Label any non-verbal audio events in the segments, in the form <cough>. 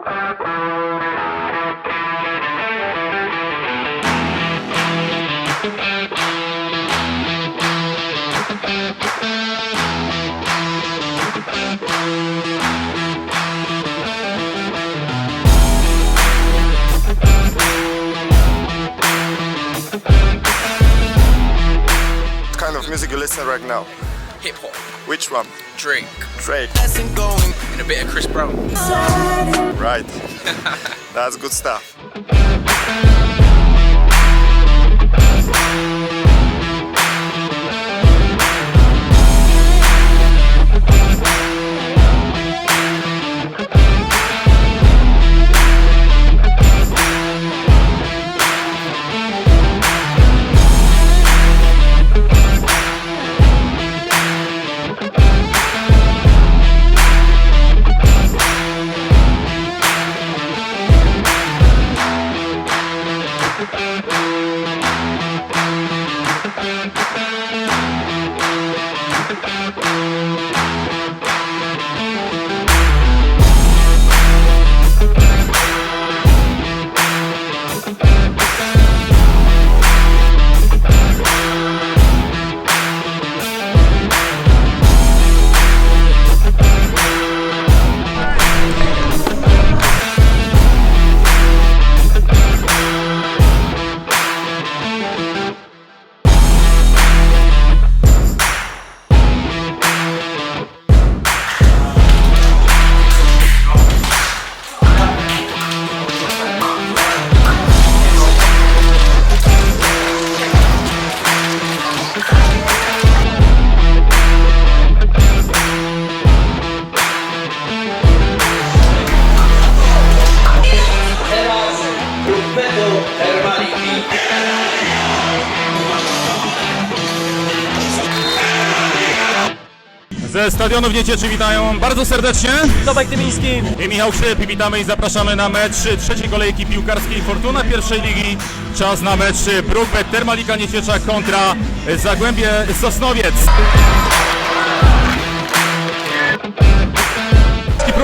What kind of music you listen right now? Hip hop. Which one? Drake, Drake. and a bit of Chris Brown. Right. <laughs> That's good stuff. Ze stadionu w Niecieczy witają bardzo serdecznie Tomek Tymiński. i Michał i witamy i zapraszamy na mecz trzeciej kolejki piłkarskiej Fortuna pierwszej ligi. Czas na mecz Brookbet Termalika Nieciecza kontra Zagłębie Sosnowiec.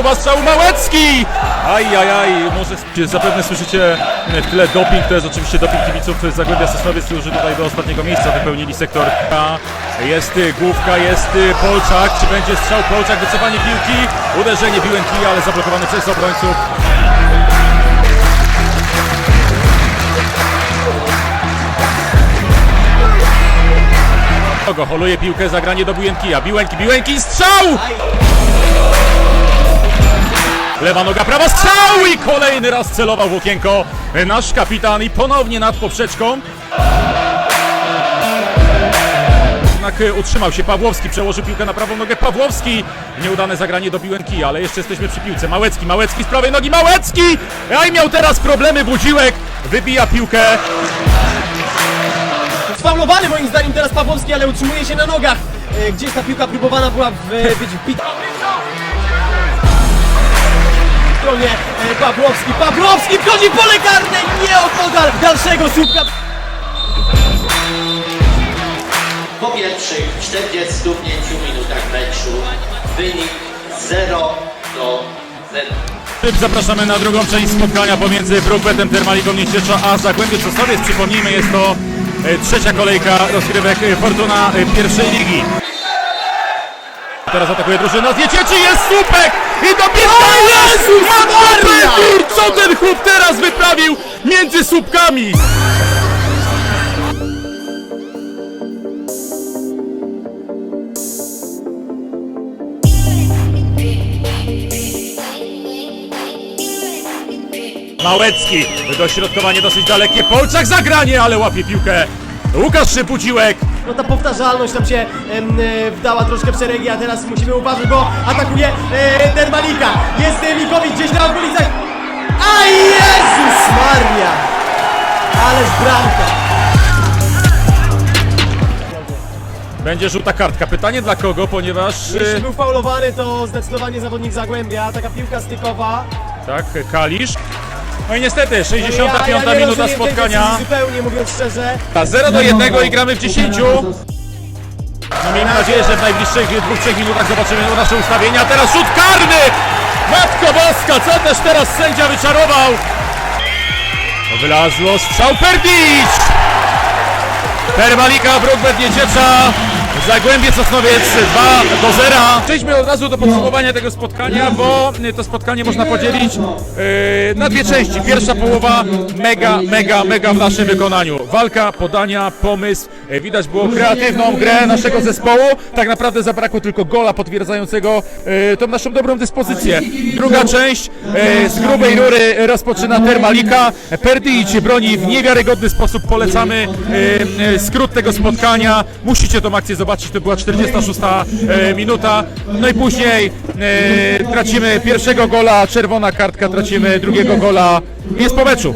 Próba strzału Małecki! Aj, aj, aj, może zapewne słyszycie w tle doping, to jest oczywiście doping kibiców z Zagłębia Sosnowiec, którzy tutaj do ostatniego miejsca wypełnili sektor A. Jest y, główka, jest y, Polczak, czy będzie strzał Polczak, wycofanie piłki, uderzenie biłem kija, ale zablokowane przez obrońców. Holuje piłkę, zagranie do Biłękija, Biłęki, Biłęki, strzał! Lewa noga, prawa strzał i kolejny raz celował w okienko nasz kapitan i ponownie nad poprzeczką. Jednak utrzymał się Pawłowski, przełożył piłkę na prawą nogę Pawłowski. Nieudane zagranie do Biłęki, ale jeszcze jesteśmy przy piłce. Małecki, Małecki z prawej nogi, Małecki! Aj miał teraz problemy Budziłek, wybija piłkę. Sfaulowany moim zdaniem teraz Pawłowski, ale utrzymuje się na nogach. E, Gdzieś ta piłka próbowana była w, być wbita. Stronie e, Pawłowski. Pawłowski wchodzi w pole karne, nie opodal dalszego słupka. Po pierwszych 45 minutach meczu wynik 0 do 0. Zapraszamy na drugą część spotkania pomiędzy Brookbetem Termaliką Nieciecza a Zagłębie Sosnowiec. Przypomnijmy, jest to e, trzecia kolejka rozgrywek e, Fortuna pierwszej ligi. Teraz atakuje drużyna z Niecieczy, jest słupek i dobita! Jezus Maria! Co ten chłop teraz wyprawił między słupkami? Małecki, dośrodkowanie dosyć dalekie, Polczak zagranie, ale łapie piłkę. Łukasz Szypuciłek, No ta powtarzalność nam się em, e, wdała troszkę w szeregi, a teraz musimy uważać, bo atakuje e, Dermalika. Jest e, Mikowicz gdzieś na okolicach. A Jezus Maria! Ależ bramka. będzie żółta kartka. Pytanie dla kogo, ponieważ... Jeśli y, był faulowany, to zdecydowanie zawodnik Zagłębia. Taka piłka stykowa. Tak, Kalisz. No i niestety, 65 Ja- ja nie minuta rozumiem tej spotkania. decyzji Zupełnie mówiąc szczerze. A 0 do 1 i gramy w 10. No miejmy nadzieję, że w najbliższych 2-3 minutach zobaczymy nasze ustawienia. Teraz rzut karny! Matko Boska, co też teraz sędzia wyczarował? Wylazło strzał Perdić! Termalika, Brookbet Nieciecza Zagłębie Sosnowiec 2 do 0. Przejdźmy od razu do podsumowania tego spotkania, bo y, to spotkanie można podzielić y, na dwie części. Pierwsza połowa mega, mega, mega w naszym wykonaniu. Walka, podania, pomysł. Y, Widać było kreatywną grę naszego zespołu. Tak naprawdę zabrakło tylko gola potwierdzającego y, tą naszą dobrą dyspozycję. Druga część y, z grubej rury rozpoczyna Termalika. Perdic broni w niewiarygodny sposób. Polecamy y, y, skrót tego spotkania. Musicie tą akcję zobaczyć. To była 46 y, minuta. No i później y, tracimy pierwszego gola, czerwona kartka, tracimy drugiego gola. Jest po meczu.